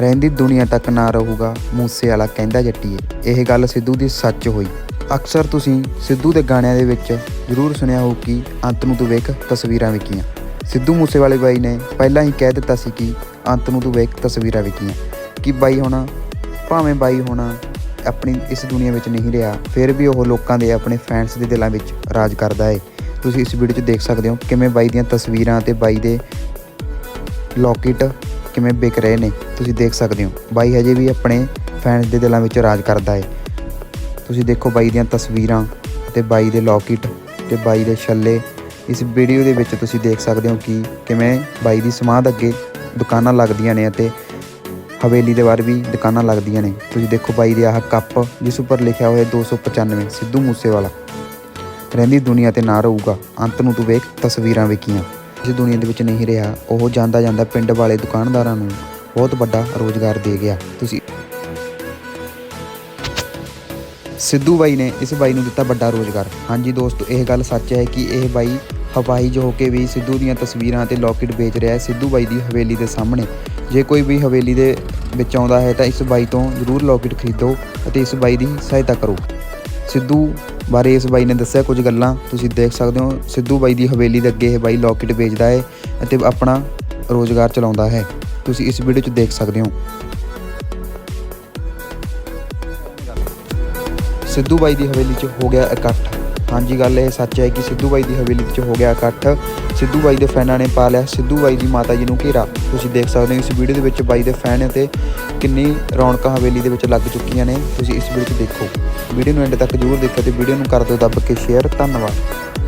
ਰਹਿੰਦੀ ਦੁਨੀਆ ਤੱਕ ਨਾ ਰਹੂਗਾ, ਮੂਸੇ ਵਾਲਾ ਕਹਿੰਦਾ ਜੱਟੀਏ। ਇਹ ਗੱਲ ਸਿੱਧੂ ਦੀ ਸੱਚ ਹੋਈ। ਅਕਸਰ ਤੁਸੀਂ ਸਿੱਧੂ ਦੇ ਗਾਣਿਆਂ ਦੇ ਵਿੱਚ ਜ਼ਰੂਰ ਸੁਣਿਆ ਹੋਊ ਕਿ ਅੰਤ ਨੂੰ ਤੂੰ ਵੇਖ ਤਸਵੀਰਾਂ ਵਿਕੀਆਂ ਸਿੱਧੂ ਮੂਸੇਵਾਲੇ ਬਾਈ ਨੇ ਪਹਿਲਾਂ ਹੀ ਕਹਿ ਦਿੱਤਾ ਸੀ ਕਿ ਅੰਤ ਨੂੰ ਤੂੰ ਵੇਖ ਤਸਵੀਰਾਂ ਵਿਕੀਆਂ ਕਿ ਬਾਈ ਹੋਣਾ, ਭਾਵੇਂ ਬਾਈ ਹੋਣਾ ਆਪਣੀ ਇਸ ਦੁਨੀਆ ਵਿੱਚ ਨਹੀਂ ਰਿਹਾ, ਫਿਰ ਵੀ ਉਹ ਲੋਕਾਂ ਦੇ ਆਪਣੇ ਫੈਨਸ ਦੇ ਦਿਲਾਂ ਵਿੱਚ ਰਾਜ ਕਰਦਾ ਹੈ ਤੁਸੀਂ ਇਸ ਵੀਡੀਓ 'ਚ ਦੇਖ ਸਕਦੇ ਹੋ ਕਿਵੇਂ ਬਾਈ ਦੀਆਂ ਤਸਵੀਰਾਂ ਤੇ ਬਾਈ ਦੇ ਲੋਕੇਟ ਕਿਵੇਂ ਵਿਕ ਰਹੇ ਨੇ, ਤੁਸੀਂ ਦੇਖ ਸਕਦੇ ਹੋ। ਬਾਈ ਹਜੇ ਵੀ ਆਪਣੇ ਫੈਨਸ ਦੇ ਦਿਲਾਂ ਵਿੱਚ ਰਾਜ ਕਰਦਾ ਹੈ ਤੁਸੀਂ ਦੇਖੋ ਬਾਈ ਦੀਆਂ ਤਸਵੀਰਾਂ ਤੇ ਬਾਈ ਦੇ ਲੋਕੇਟ ਤੇ ਬਾਈ ਦੇ ਛੱਲੇ। ਇਸ ਵੀਡੀਓ ਦੇ ਵਿੱਚ ਤੁਸੀਂ ਦੇਖ ਸਕਦੇ ਹੋ ਕਿ ਕਿਵੇਂ ਬਾਈ ਦੀ ਸਮਾਧ ਅੱਗੇ ਦੁਕਾਨਾਂ ਲੱਗਦੀਆਂ ਨੇ ਅਤੇ ਹਵੇਲੀ ਦੇ ਬਾਹਰ ਵੀ ਦੁਕਾਨਾਂ ਲੱਗਦੀਆਂ ਨੇ। ਤੁਸੀਂ ਦੇਖੋ ਬਾਈ ਦੇ ਆਹ ਕੱਪ, ਜਿਸ ਉੱਪਰ ਲਿਖਿਆ ਹੋਇਆ 295 ਸਿੱਧੂ ਮੂਸੇਵਾਲਾ। ਰਹਿੰਦੀ ਦੁਨੀਆ ਤੇ ਨਾ ਰਹੂਗਾ। ਅੰਤ ਨੂੰ ਤੂੰ ਵੇਖ ਤਸਵੀਰਾਂ ਵੇਖੀਆਂ। ਇਸ ਦੁਨੀਆ ਦੇ ਵਿੱਚ ਨਹੀਂ ਰਿਹਾ, ਉਹ ਜਾਂਦਾ ਜਾਂਦਾ ਪਿੰਡ ਵਾਲੇ ਦੁਕਾਨਦਾਰਾਂ ਨੂੰ ਬਹੁਤ ਵੱਡਾ ਰੋਜ਼ਗਾਰ ਦੇ ਗਿਆ। ਤੁਸੀਂ ਸਿੱਧੂ ਬਾਈ ਨੇ ਇਸ ਬਾਈ ਨੂੰ ਦਿੱਤਾ ਵੱਡਾ ਰੋਜ਼ਗਾਰ। ਹਾਂਜੀ ਦੋਸਤੋ, ਇਹ ਗੱਲ ਸੱਚ ਹੈ ਕਿ ਇਹ ਬਾਈ ਹਵਾਈ ਹੋ ਕੇ ਵੀ ਸਿੱਧੂ ਦੀਆਂ ਤਸਵੀਰਾਂ ਤੇ ਲੋਕਟ ਵੇਚ ਰਿਹਾ ਹੈ, ਸਿੱਧੂ ਬਾਈ ਦੀ ਹਵੇਲੀ ਦੇ ਸਾਹਮਣੇ। ਜੇ ਕੋਈ ਵੀ ਹਵੇਲੀ ਦੇ ਵਿੱਚ ਆਉਂਦਾ ਹੈ ਤਾਂ ਇਸ ਬਾਈ ਤੋਂ ਜ਼ਰੂਰ ਲੋਕੇਟ ਖਰੀਦੋ ਅਤੇ ਇਸ ਬਾਈ ਦੀ ਸਹਾਇਤਾ ਕਰੋ। ਸਿੱਧੂ ਬਾਰੇ ਇਸ ਬਾਈ ਨੇ ਦੱਸਿਆ ਕੁਝ ਗੱਲਾਂ। ਤੁਸੀਂ ਦੇਖ ਸਕਦੇ ਹੋ, ਸਿੱਧੂ ਬਾਈ ਦੀ ਹਵੇਲੀ ਦੇ ਅੱਗੇ ਇਹ ਬਾਈ ਲੋਕੇਟ ਵੇਚਦਾ ਹੈ ਅਤੇ ਆਪਣਾ ਰੋਜ਼ਗਾਰ ਚਲਾਉਂਦਾ ਹੈ। ਤੁਸੀਂ ਇਸ ਵੀਡੀਓ 'ਚ ਦੇਖ ਸਕਦੇ ਹੋ। ਸਿੱਧੂ ਬਾਈ ਦੀ ਹਵੇਲੀ 'ਚ ਹੋ ਗਿਆ ਇਕੱਠ। ਹਾਂਜੀ, ਗੱਲ ਇਹ ਸੱਚ ਹੈ ਕਿ ਸਿੱਧੂ ਬਾਈ ਦੀ ਹਵੇਲੀ 'ਚ ਹੋ ਗਿਆ ਇਕੱਠ। ਸਿੱਧੂ ਬਾਈ ਦੇ ਫੈਨਾਂ ਨੇ ਪਾ ਲਿਆ ਸਿੱਧੂ ਬਾਈ ਦੀ ਮਾਤਾ ਜੀ ਨੂੰ ਘੇਰਾ। ਤੁਸੀਂ ਦੇਖ ਸਕਦੇ ਹੋ ਇਸ ਵੀਡੀਓ ਦੇ ਵਿੱਚ ਬਾਈ ਦੇ ਫੈਨ ਅਤੇ ਕਿੰਨੀ ਰੌਣਕਾਂ ਹਵੇਲੀ ਦੇ ਵਿੱਚ ਲੱਗ ਚੁੱਕੀਆਂ ਨੇ। ਤੁਸੀਂ ਇਸ ਵੀਡੀਓ 'ਚ ਦੇਖੋ। ਵੀਡੀਓ ਨੂੰ ਐਂਡ ਤੱਕ ਜ਼ਰੂਰ ਦੇਖੋ ਤੇ ਵੀਡੀਓ ਨੂੰ ਕਰ ਦਿਓ ਦੱਬ ਕੇ ਸ਼ੇਅਰ ਧੰਨਵਾਦ।